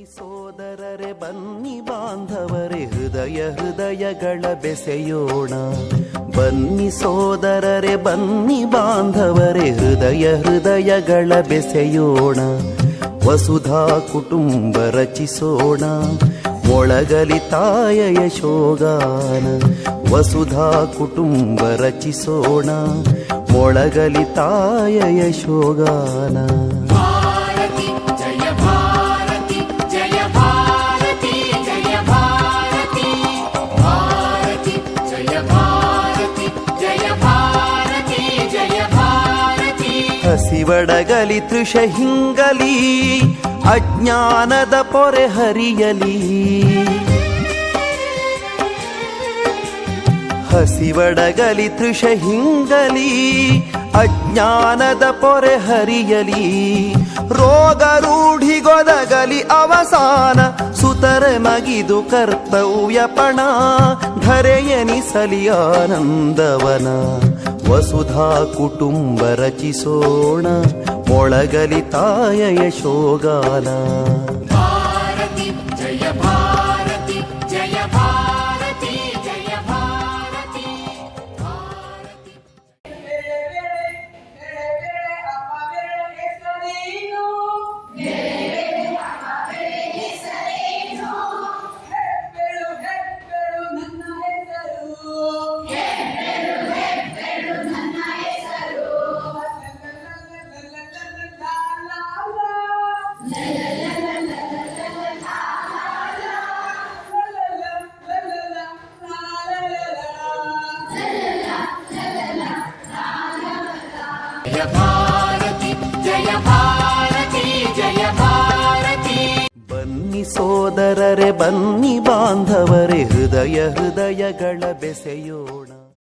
ಬನ್ನಿ ಸೋದರರೆ, ಬನ್ನಿ ಬಾಂಧವರೇ, ಹೃದಯ ಹೃದಯಗಳ ಬೆಸೆಯೋಣ. ಬನ್ನಿ ಸೋದರರೆ, ಬನ್ನಿ ಬಾಂಧವರೇ, ಹೃದಯ ಹೃದಯಗಳ ಬೆಸೆಯೋಣ. ವಸುಧಾ ಕುಟುಂಬ ರಚಿಸೋಣ. ಮೊಳಗಲಿ ತಾಯ ಶೋಗಾನ ವಸುಧಾ ಕುಟುಂಬ ರಚಿಸೋಣ. ಮೊಳಗಲಿ ತಾಯ ಯಶೋಗಾನ. ಹಸಿವಡಗಲಿ ತೃಷ ಹಿಂಗಲಿ, ಅಜ್ಞಾನದ ಪೊರೆ ಹರಿಯಲಿ. ಹಸಿವಡಗಲಿ ತೃಷ ಹಿಂಗಲಿ, ಅಜ್ಞಾನದ ಪೊರೆ ಹರಿಯಲಿ. ರೋಗ ರೂಢಿಗೊದಗಲಿ ಅವಸಾನ ಸುತರೆ ಮಗಿದು ಕರ್ತವ್ಯ ಪಣ ಧರೆಯನಿಸಲಿ ಆನಂದವನ. ವಸುಧಾ ಕುಟುಂಬ ರಚಿಸೋಣ ಮೊಳಗಲಿ ತಾಯ ಯಶೋಗಾನ ಬನ್ನಿ ಸೋದರರೆ ಬನ್ನಿ ಬಾಂಧವರೇ ಹೃದಯ ಹೃದಯಗಳ ಬೆಸೆಯೋಣ